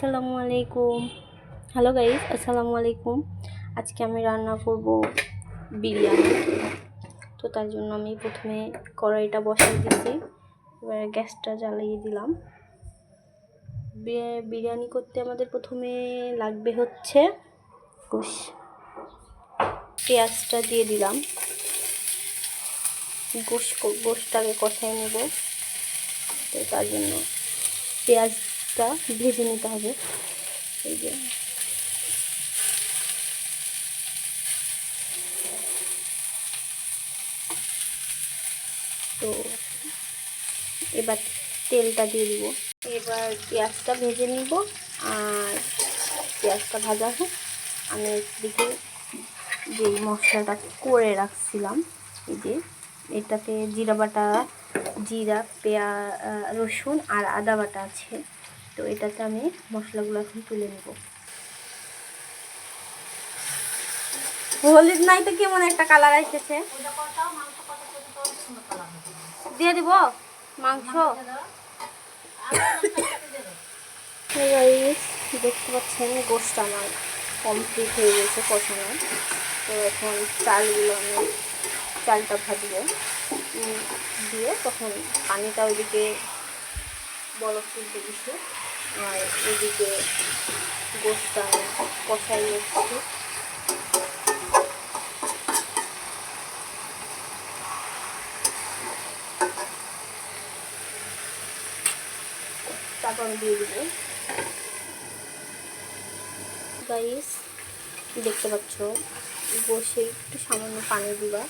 আসসালামু আলাইকুম। Hello guys আসসালামু আলাইকুম। আজকে আমি রান্না করব বিরিয়ানি। তো তার জন্য আমি প্রথমে কড়াইটা বসিয়ে দিয়েছি। এবার গ্যাসটা জ্বালিয়ে দিলাম। বিরিয়ানি করতে আমাদের প্রথমে লাগবে হচ্ছে গোশ পেঁয়াজটা দিয়ে দিলাম। গোশ, গোশটাকে কষাই নেব। তো তার জন্য পেঁয়াজটা ভেজে নিতে হবে। এই যে। তো এবার তেলটা দিয়ে দিব। এবার পেঁয়াজটা ভেজে নিব আর পেঁয়াজটা ভাজা হোক। আমি একদিকে যে মশলাটা করে রাখছিলাম, এই যে এটাতে জিরা বাটা, জিরা, পেঁয়া রসুন আর আদা বাটা আছে। তো এটাতে আমি মশলাগুলো এখন তুলে নেব। হলুদ নাই তো কেমন একটা কালার এসেছে দিয়ে দিব মাংস। দেখতে পাচ্ছেন, গোস্ত আমার কমপ্লিট হয়ে গেছে কষানো। তো এখন চালগুলো আমি চালটা ভাজবো। দিয়ে তখন পানিটা ওইদিকে বরফ তুলতে দিছি। আর এদিকে গোস্তটা আমি কষাই নিচ্ছি তারপর দিয়ে গাইস দেখতে পাচ্ছ, বসে একটু সামান্য পানি দিবা,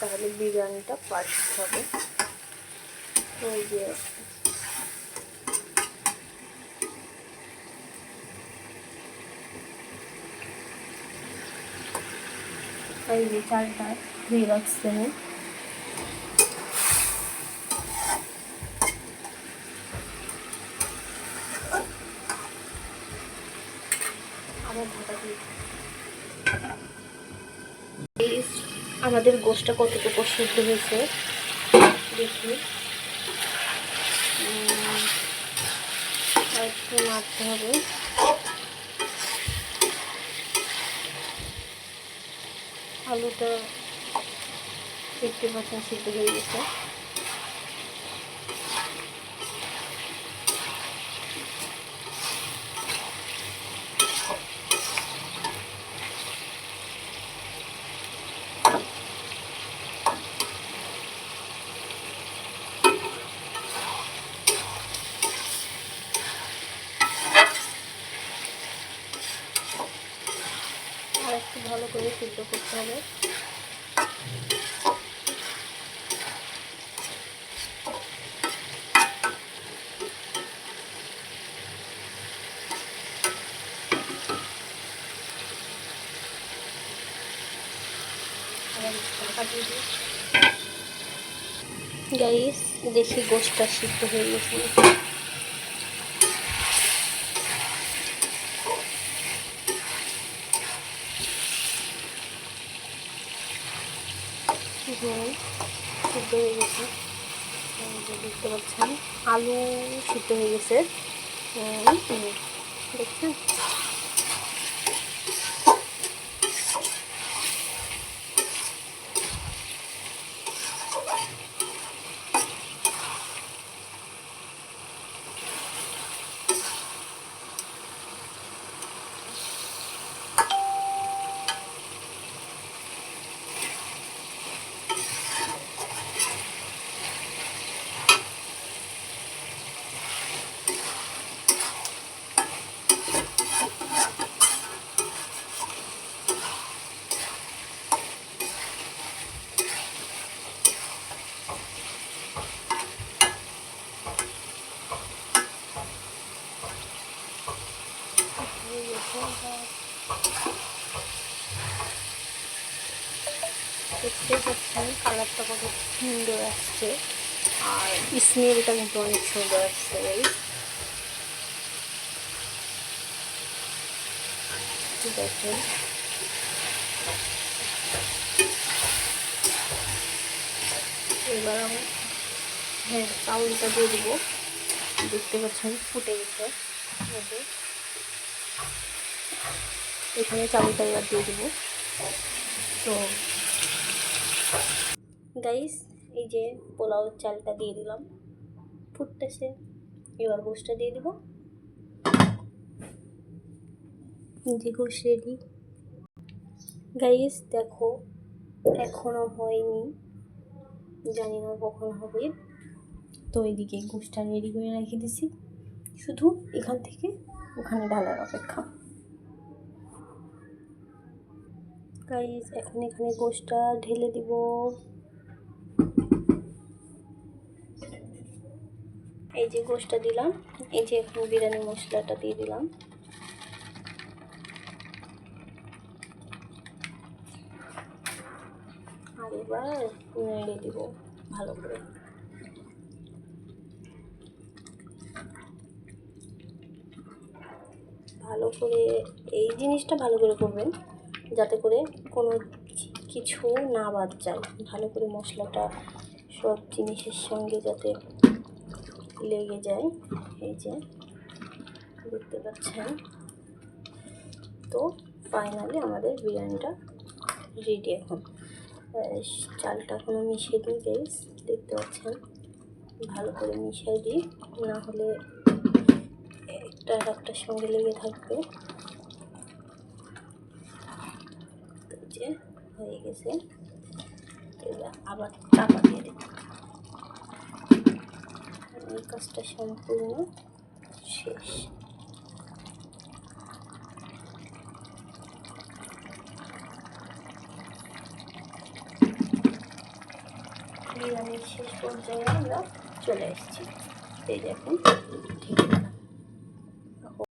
তাহলে বিরিয়ানিটা পারফেক্ট হবে। এই যে এই যে চালটা ধুয়ে রাখছি আমি। আমাদের গোষ্ঠটা কতটুকু সিদ্ধ হয়েছে? দেখি। একটু মারতে হবে। আলুটা ফিফটি পার্সেন্ট সিদ্ধ হয়ে গেছে। একটু ভালো করে সিদ্ধ করতে হবে। গাইস দেখি গোষ্ঠটা সিদ্ধ হয়ে গেছে। হুম সিদ্ধ হয়ে গেছে। দেখতে পাচ্ছেন আলু সিদ্ধ হয়ে গেছে। দেখছেন হয়ে গেছে এবার দেখতে পাচ্ছেন, কালারটা কত সুন্দর আসছে। আর স্মেলটা কিন্তু অনেক সুন্দর আসছে এই এবার আমি হ্যাঁ চাউলটা দিয়ে দেবো। দেখতে পাচ্ছেন, ফুটে গেছে। এখানে চাউলটা এবার দিয়ে দেবো। তো গাইস এই যে পোলাও চালটা দিয়ে দিলাম। ফুটতেছে। এবার গোষ্ঠটা দিয়ে দিব। যে গোশ রেডি গাইস দেখো, এখনও হয়নি। জানি না কখন হবে। তো এইদিকে গোষ্ঠটা রেডি করে রেখে দিছি। শুধু এখান থেকে ওখানে ঢালার অপেক্ষা। গাইস এখন এখানে গোষ্ঠটা ঢেলে দিব। এই যে গোষ্ঠটা দিলাম, এই যে এখন বিরিয়ানি মশলাটা দিয়ে দিলাম। আর এবার নেড়ে দিব ভালো করে। ভালো করে, এই জিনিসটা ভালো করে করবেন। যাতে করে কোনো কিছু না বাদ যায়। ভালো করে মশলাটা সব জিনিসের সঙ্গে যাতে লেগে যায়। এই যে, দেখতে পাচ্ছেন? তো ফাইনালি আমাদের বিরিয়ানিটা রেডি এখন। চালটা এখনও মিশিয়ে দিই গাইস দেখতে পাচ্ছেন? ভালো করে মিশিয়ে দিই। না হলে একটা একটার সঙ্গে লেগে থাকবে তো এই যে হয়ে গেছে। এবার আবার চাপা দিয়ে দেব এই কাজটা সম্পূর্ণ শেষ। বিরিয়ানির শেষ পর্যায়ে আমরা চলে এসেছি। এই দেখুন, ঠিক।